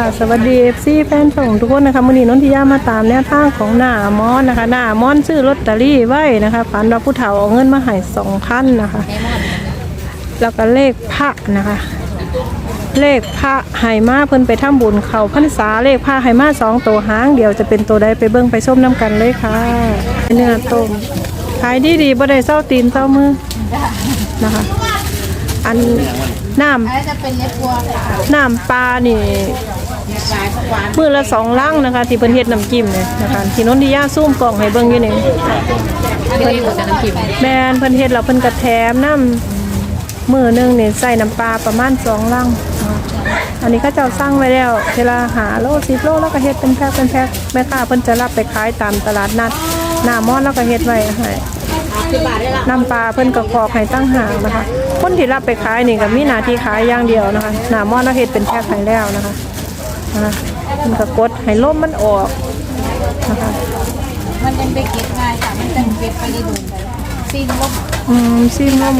ค่ะสวัสดีเอฟซีแฟนช่องทุกคนนะคะมือนี้นนทิยามาตามแนวทางของหน้ามอนนะคะหน้ามอนซื้อลอตเตอรี่ไว้นะคะฝันว่าผู้เฒ่าเอาเงินมาให้สองพันนะคะ แล้วก็เลขพระนะคะ เลขพระไหมาเพิ่นไปทำบุญเขาพรรษาเลขพระไหมาสองตัวหางเดียวจะเป็นตัวใดไปเบิ่งไปส้มน้ำกันเลยค่ะเนื้อต้มขายดีดีบ่ได้เศร้าตีนเศร้ามือนะคะ อันน้ำอันนี้จะเป็นเล็บวัวค่ะน้ำปลานี่ มือละสองลังนะคะ ที่เพิ่นเฮ็ดน้ำจิ้มเนี่ยนะคะที่นนทิยาซูมกล่องให้เบิ่งอยู่นี่อันนี้หมดแต่น้ำจิ้มแม่นเพิ่นเฮ็ดแล้วเพิ่นก็แถมน้ำมือหนึงนี่ใส่น้ำปลาประมาณสองลังนะคะอันนี้เขาเจ้าสั่งไว้แล้วเวลาหาโลสิบโลแล้วก็เฮ็ดเป็นแพ็คเป็นแพ็คแม่ค้าเพิ่นจะรับไปขายตามตลาดนัดหน้ามอนแล้วก็เฮ็ดไว้ให้สิบบาทได้ละน้ำปลาเพิ่นก็กรอกให้ตั้งหากนะคะคนที่รับไปขายนี่ก็มีหน้าที่ขายอย่างเดียวนะคะหน้ามอนเราเฮ็ดเป็นแพ็คให้แล้วนะคะ นะคะเพิ่นก็กดให้ลมมันออกนะคะมันยังไปเก็บง่ายค่ะมันจะเก็บไปได้ดูไปซีนลบอืมซิมมอง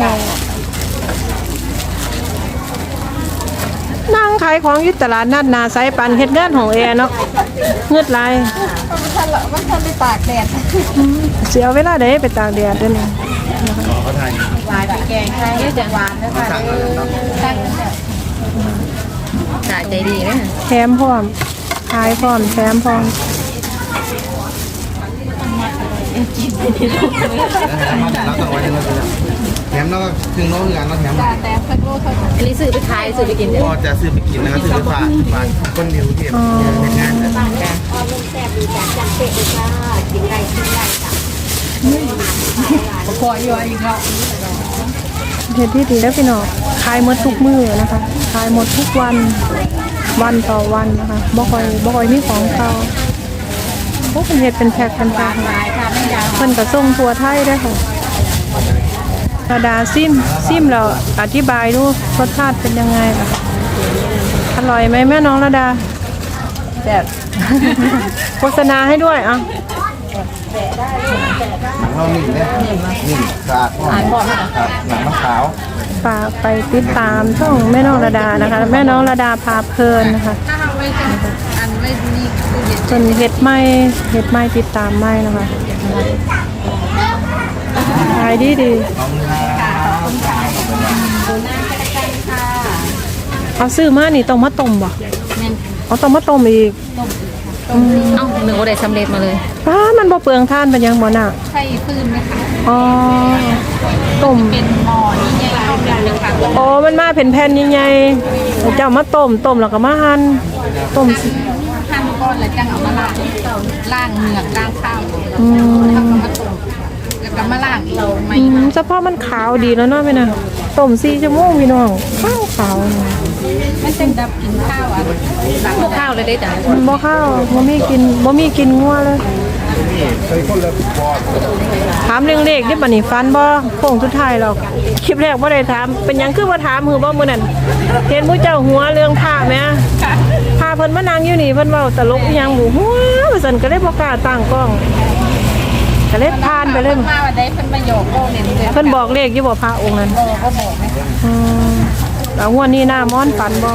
นั่งขายของอยู่ตลาดนัดนาไซปันเฮ็ดงานของแอร์เนาะเงืดหลายมันทันละมันทันไปตากแดดเสียเวลาได้ไปตากแดดเด้อนี่หวานไปแกงใช่เยอะจังหวานนะคะตั้ง แต่จ่ายใจดีนะแถมพร้อมขายพร้อมแถมพร้อมแล้วก็ไว้ในรถแถมแล้วก็ถึงโน้ตงานแล้วแถมจ่าแต่เพิ่งรู้เท่าอันนี้ซื้อไปขายซื้อไปกินเดี๋ยวพอจะซื้อไปกินนะครับซื้อไปฝากฝากคนเดียวเทียบเป็นงานแต่พออยู่อีกแล้วเฮ็ดที่ดีแล้วพี่น้องขายหมดทุกมื้อนะคะ ขายหมดทุกวันวันต่อวันนะคะบ่ค่อยบ่ค่อยมีของเก่าโอ้เป็นเฮ็ดเป็นแพ็คเป็นแพ็คหลายค่ะไม่ยาวเพิ่นก็ส่งทั่วไทยได้อค่ะระดาซิมซิมแล้วอธิบายดูรสชาติเป็นยังไงล่ะอร่อยไหมแม่น้องระดาแบบโฆษณาให้ด้วยอะ หนังเราหนึ่งเนี่ยหนึ่งสะอาดครับหนังมะขาวฝากไปติดตามช่องแม่น้องระดานะคะ แม่น้องระดาพาเพลินนะคะถ้าเอาไว้จะอันไว้นี่ตู้เย็นจนเฮ็ดไม่เฮ็ดไม่ติดตามไม่นะคะขายดีดีเอาซื้อมานี่ต้องมาต้มบ่แม่นเอาต้องมาต้มอีกต้มต้ม เอ้าหนึ่งว่าได้สำเร็จมาเลยป้ามันบ่เปลืองท่านเป็นยังบ่น่ะใช่พื้นไหมคะอ๋อต้มเป็นหม้อนี่ไงเข้าเป็นนะคะอ๋อมันมาเป็นแผ่นใหญ่ๆเจ้ามาต้มต้มแล้วก็มาหั่นต้มสิหั่นก้อนแล้วจังเอามาล้างล้างเมือกล้างข้าวอืมแล้วก็มาต้มแล้วก็มาล้างอีกไม่อืมเฉพาะมันขาวดีแล้วเนาะแม่น่ะต้ม4ชั่วโมงพี่น้องขาวขาวๆมันจะ ดับกินข้าวอะหลังข้าวเลยได้จ้ะมันบ่ข้าวบ่มีกินบ่มีกินงัวเลยถามเรื่องเลขที่บัดนี้ฟันบ่โค้งสุดท้ายหรอกคลิปแรกบ่ได้ถาม เป็นหยังคือบ่ถามหือบ่มื้อนั้นเห็นผู้เจ้าหัวเรื่องผ้าแหมผ้าเพิ่นมานั่งอยู่นี่เพิ่นเว้าตลกอีหยังบ่หัวว่าซั่นก็เลยบ่กล้าตั้งกล้องก็เลยผ่านไปเลยมาวันได้เพิ่นมาโยกโก้เนี่ยเพิ่นบอกเลขอยู่บ่พระองค์นั้นโก้ก็บอกไหมอืมแล้วงวดนี้หน้ามอนฝันบ่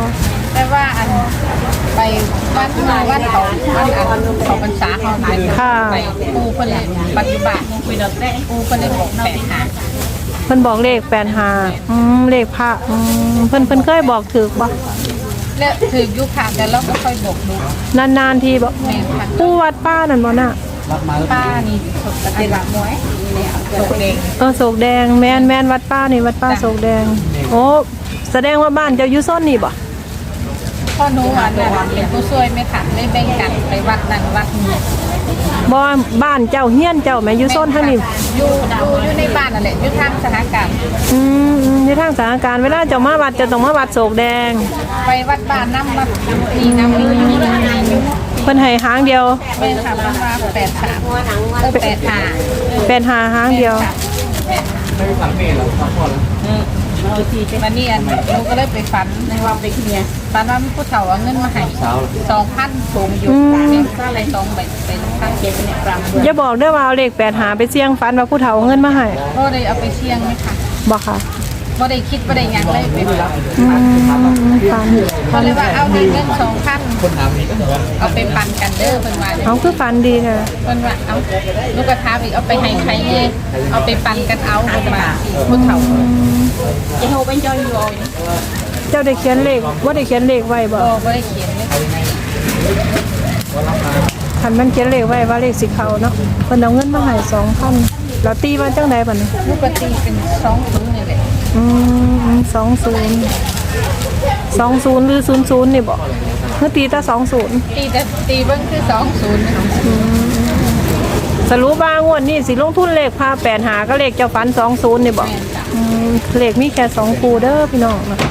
แต่ว่าอันไปวัดมาวัดเขาวัดอันเขาพรรษาเขาหายไปปูเพิ่นเลยปัจจุบันปูเพิ่นเลยบอกแปดหาเพิ่นบอกเลข85อืมเลขพระอืมเพิ่นเพิ่นเคยบอกถูกบ่แล้วถือยุคขาดแต่เราก็ค่อยบอกดูนานๆทีบอกแม่ค่ะผู้วัดป้านั่นบ่น่ะป้านี่สดตะกี้ละมวยตกเองเออโศกแดงแมนแมนวัดป้านี่วัดป้าโศกแดง โอ้แสดงว่าบ้านเจ้าอยู่ซ่อนนี่บ่ พ่อหนูอะหนูเป็นผู้ช่วยไหมค่ะเลยแบ่งกันไปวัดนั้นวัดนี้บ่บ้านเจ้าเฮียนเจ้าแม่อยู่ซ่อนทางนี้อยู่อยู่อยู่ในบ้านนั่นแหละอยู่ทางสถานการณ์อืมอืมในทางสถานการณ์เวลาเจ้ามาวัดเจะต้องมาวัดโศกแดง ไปวัดบ้านน้ำวัดนี่น้ำอยู่อยู่อยู่เพิ่นให้หางเดียวแม่ค่ะมันมาแปดสามเออแปดห้าเป็นหาหางเดียววั นนี้อันหนูก็เลยไปฝันในวันไปเคลียร์ฝันว่ามีผู้เฒ่าเอาเงินมาให้สองพันสูงอยู่เนี่ยก็อะไรสองใบเป็นข้างเกียร์เนี่ยกรัมอย่าบอกเด้อว่าเอาเลข8หาไปเสี่ยงฝันว่าผู้เฒ่าเอาเงินมาให้ก็เลยเอาไปเชียงไหมค่ะบ่ค่ะ บ่ได้คิดบ่ได้หยังเลยไปฝันอืมฝันเขาเลยว่าเอาเงินสองพันเอาไปปันกันเด้อเพิ่นว่าเขาคือฝันดีค่ะเพิ่นว่าเอาลูกกระทาอีกเอาไปให้ใครเนี่ยเอาไปปันกันเอาเพิ่นว่าผู้เฒ่าจะโทรไปจอยอยู่เจ้าได้เขียนเลขว่าได้เขียนเลขไว้บ่บ่บ่ได้เขียนเลยคันมันเขียนเลขไว้ว่าเลขสิเขาเนาะเพิ่นเอาเงินมาให้สองพันเราตีว่าจังไดบัดนี้ ลูกกระตีเป็นสองถุงนี่แหละ อืมสองศูนย์สองศูนย์หรือศูนย์ศูนย์นี่บ่เมื่อตีแต่สองศูนย์ตีแต่ตีเบิ่งคือ20สรุปว่างวดนี้สิลงทุนเลขพาแปดหาก็เลขเจ้าฝันสองศูนย์นี่บ่แม่นจ้ะอืมเลขมีแค่สองคูเด้อพี่น้องนะคะ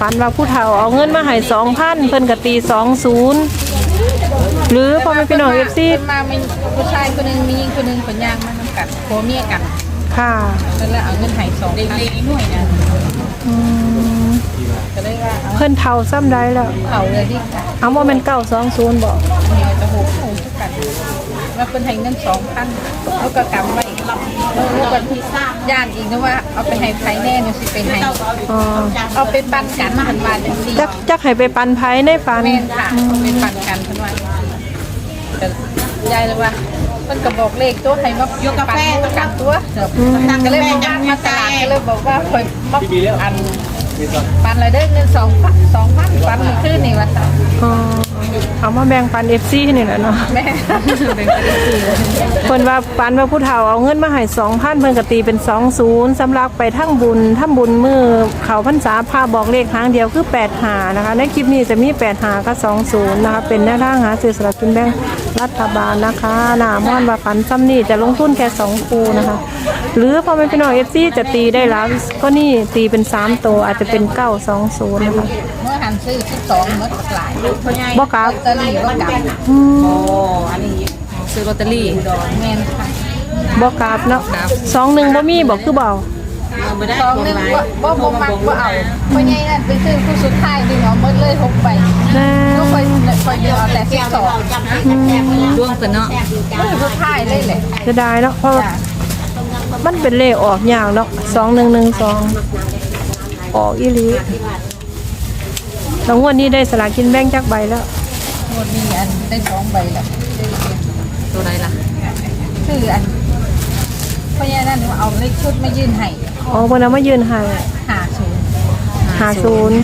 ฝันว่าผู้เฒ่าเอาเงินมาให้สองพันเพิ่นก็ตีสองศูนย์หรือพ่อแม่พี่น้องเอฟซีเพิ่นมามีผู้ชายคนหนึงมีหญิงคนหนึงเพิ่นย่างมานำกันผัวเมียกัน ค่ะเพิ่นเลยเอาเงินให้2,000เล็กๆน้อยนะอืมก็เลยว่าเอาเพิ่นเฒ่าซ้ำใดแล้วเอาเลยดิค่ะเอาว่าเป็นเก้าสองศูนย์บอกเมียจะโหโหทุกกันว่าเป็นให้เงินสองพันแล้วก็กำไว้แล้วก็ที่ย่านอีกนะว่าเอาไปให้ใครแน่เนี่ยสิไปให้อ๋อเอาไปปันกันหันวานจังซี่จักจักให้ไปปันไผในฝันแม่นค่ะเอาไปปันกันทันวันแต่ยายเลยว่า มันก็บอกเลขตัวให้มายกกาแฟตัวกันตัวเดี๋ยวก็เลยบอกว่ามาตลาดก็เลยบอกว่าคอยมาอัน ปันอะไรได้เงินสองพันสองพันปันขึ้นนี่ว่าตาอ๋อเอามาแบ่งปันเอฟซีนี่แหละเนาะแม่เป็นคนดีเพิ่นว่าปันว่าผู้เฒ่าเอาเงินมาให้2,000เพิ่นก็ตีเป็น20สำหรับไปทั้งบุญทั้งบุญมือเขาพรรษาพาบอกเลขครั้งเดียวคือ8หานะคะ ในคลิปนี้จะมี8หากับ20นะคะ เป็นแนวทางหาซื้อสลากกินแบ่งรัฐบาลนะคะหน้ามอนว่าฝันซ้ำนี่จะลงทุนแค่2คูนะคะ หรือพอเป็นพี่น้อง FC จะตีได้แล้ว ก็นี่ตีเป็น3ตัวอาจจะเป็น920นะคะเมื่อหันซื้อสิบสองเมื่อหลายบ่กลับลอตเตอรี่บ่กลับอืมอันนี้ซื้อลอตเตอรี่แม่นค่ะบ่กลับเนาะสองหนึ่งบ่มีบอกคือเบาสองหนึ่งบ่บ่บ่มักบ่เอาเพราะไงนั่นไปซื้อผู้สุดท้ายนี่เอาหมดเลยหกใบแน่ก็ค่อยค่อยเดียวเอาแต่สิบสองดวงกันเนาะผู้สุดท้ายเลยแหละจะได้เนาะเพราะว่าจ้ะ มันเป็นเลขออกอย่างเนาะสองหนึ่งหนึ่งสองออกอีหลีแล้วงวดนี้ได้สลากกินแบ่งจักใบแล้วหมดนี้อันได้สองใบแล้วตัวใดล่ะคืออันเพราะไงนั่นเอาเลขชุดมายื่นให้อ๋อเพิ่นเอามายืนให้หาศูนย์หาศูนย์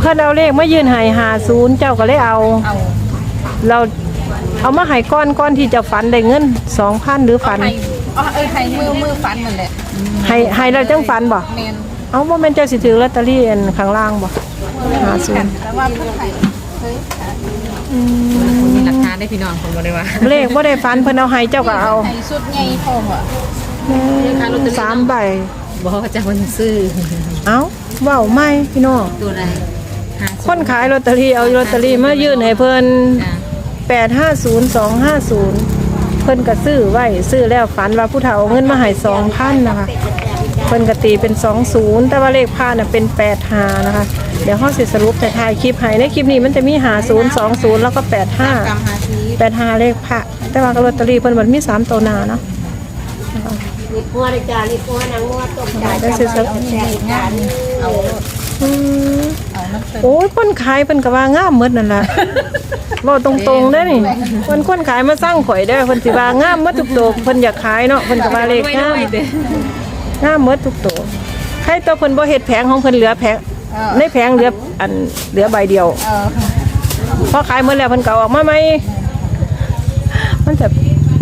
เพิ่นเอาเลขมายืนให้หาศูนย์เจ้าก็เลยเอาเอาเรา เอามาให้ก้อนก้อนที่จะฝันได้เงินสองพันหรือฝันให้อ๋อเออให้มือมือฟันนั่นแหละให้ให้เราจังฝันบ่แม่นเอาบ่แม่นเจ้าสิถือลอตเตอรี่อันข้างล่างบ่หาศูนย์แต่ว่าเพิ่นให้เฮ้ยมีหลักฐานได้พี่น้องผมบอกเลยว่าเลขบ่ได้ฝันเพิ่นเอาให้เจ้าก็เอาให้สุดใหญ่พออะสามใบบอกว่าจะคนซื้อ เอ้าเว้าไม่พี่น้องตัวใดหาคนขายลอตเตอรี่เอาลอตเตอรี่มายื่นให้เพิ่น จ้ะ850250เพิ่นก็ซื้อไว้ซื้อแล้วฝันว่าผู้เฒ่าเอาเงินมาให้2,000นะคะ เพิ่นก็ตีเป็น20แต่ว่าเลขพาน่ะเป็น85นะคะ เดี๋ยวเฮาสิสรุปแต่ท้ายคลิปให้ในคลิปนี้มันจะมี50 20แล้วก็85กำหาที85เลขพระแต่ว่าลอตเตอรี่เพิ่นมันมีสามตัวหน้าเนาะนี่พัวเลยจ้านี่พัวนางงัวต้มจ้าได้สิสรุปเอานี่งานเอาอืมเอา น้ำเติมโอ้ยคนขายเพิ่นก็ว่างามหมดนั่นล่ะบอกตรงๆเด้อนี่เพิ่นคนขายมาสร้างข่อยเด้อเพิ่นสิว่างามหมดทุกตัวเพิ่นอยากขายเนาะเพิ่นก็ว่าเลขงามงามหมดทุกตัวใครตัวเพิ่นบ่เฮ็ดแผงของเพิ่นเหลือแผงในแผงเหลืออันเหลือใบเดียวเออพอขายหมดแล้วเพิ่นก็เอาออกมาใหม่มันจะ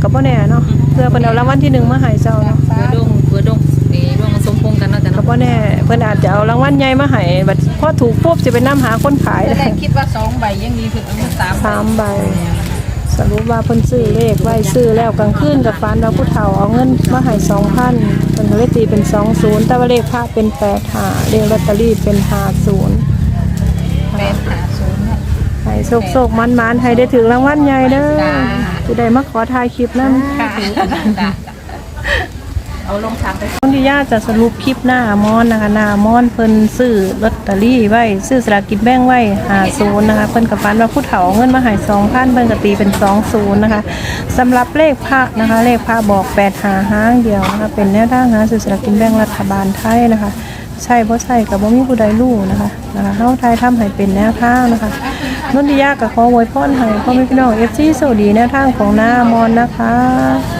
ก็บ่แน่เนาะเพื่อเพิ่นเอารางวัลที่หนึ่งมาให้เจ้าเนาะเพื่อดงเพื่อดง บ่แน่เพิ่นอาจจะเอารางวัลใหญ่มาให้บัดพอถูกปุ๊บสิไปนํหาคนขายตอนแรกคิดว่าสองใบยังดีถึงเอามาสามใบสามใบ สรุปว่าเพิ่นซื้อเลขไว้ซื้อแล้วกลางคืนกับฟันเราผู้เฒ่าเอาเงินมาให้สองพันเพิ่นก็เลยตีเป็นสองศูนย์แต่ว่าเลขพระเป็นแปดหาเลขลอตเตอรี่เป็นห้าศูนย์แปดหาศูนย์เนี่ย ให้โศกโศกมันมันๆให้ได้ถึงรางวัลใหญ่เด้อจ้าจะได้มาขอถ่ายคลิปนั่น ค่ะจ้ะ เอาลงทางไปนนทิยาจะสรุปคลิปหน้ามอนนะคะหน้ามอนเพิ่นซื้อลอตเตอรี่ไว้ซื้อสลากกินแบ่งไว้หาศูนย์นะคะเพิ่นกับฟันว่าผู้เฒ่าเอเงินมาหายสองพันเพิ่นก็ตีเป็นสองศูนย์นะคะสำหรับเลขพระนะคะ เลขพระบอกแปดหาห้างเดียวนะคะเป็นแนวทางหาซื้อสลากกินแบ่งรัฐบาลไทยนะคะใช่บ่ใช่กับบ่มีผู้ใดรู้นะคะนะคะเฮาไทยทำให้เป็นแนวทางนะคะนนทิยาก็ขออวยพรให้พ่อแม่พี่น้อง FC สวัสดีแนวทางของหน้ามอนนะคะ